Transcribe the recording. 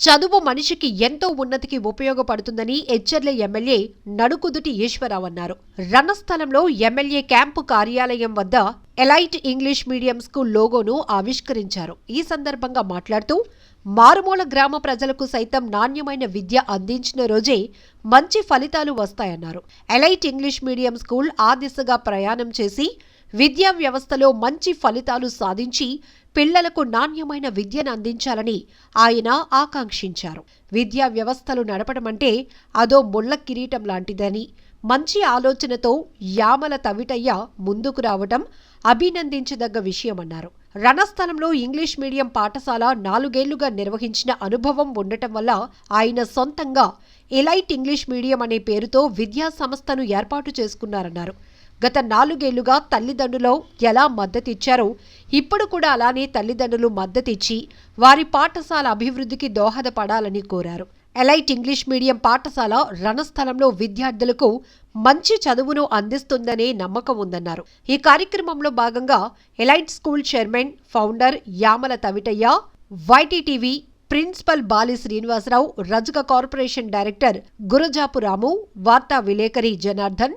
చదువు మనిషికి ఎంతో ఉన్నతికి ఉపయోగపడుతుందని హెచ్చర్ల ఎమ్మెల్యే నడుకుదుటి ఈశ్వరరావు అన్నారు. రణస్థలంలో ఎమ్మెల్యే క్యాంపు కార్యాలయం వద్ద ఎలైట్ ఇంగ్లీష్ మీడియం స్కూల్ లోగోను ఆవిష్కరించారు. ఈ సందర్భంగా మాట్లాడుతూ మారుమూల గ్రామ ప్రజలకు సైతం నాణ్యమైన విద్య అందించిన రోజే మంచి ఫలితాలు వస్తాయన్నారు. ఎలైట్ ఇంగ్లీష్ మీడియం స్కూల్ ఆ దిశగా ప్రయాణం చేసి విద్యా వ్యవస్థలో మంచి ఫలితాలు సాధించి పిల్లలకు నాణ్యమైన విద్యను అందించాలని ఆయన ఆకాంక్షించారు. విద్యా వ్యవస్థలు నడపడమంటే అదో ముళ్ళ కిరీటం లాంటిదని మంచి ఆలోచనతో యామల తవిటయ్య ముందుకు రావటం అభినందించదగ్గ విషయమన్నారు. రణస్థలంలో ఇంగ్లీష్ మీడియం పాఠశాల నాలుగేళ్ళుగా నిర్వహించిన అనుభవం ఉండటం వల్ల ఆయన సొంతంగా ఎలైట్ ఇంగ్లీష్ మీడియం అనే పేరుతో విద్యా సంస్థను ఏర్పాటు చేసుకున్నారన్నారు. గత నాలుగేళ్ళుగా తల్లిదండ్రులు ఎలా మద్దతిచ్చారో ఇప్పుడు కూడా అలానే తల్లిదండ్రులు మద్దతిచ్చి వారి పాఠశాల అభివృద్ధికి దోహదపడాలని కోరారు. ఎలైట్ ఇంగ్లీష్ మీడియం పాఠశాల రణస్థలంలో విద్యార్థులకు మంచి చదువును అందిస్తుందనే నమ్మకం ఉందన్నారు. ఈ కార్యక్రమంలో భాగంగా elite school chairman founder Yamala Tavitayya YTTV principal Bali Srinivasarao Rajaka corporation director Gurajapu రాము వార్తా విలేకరి జనార్దన్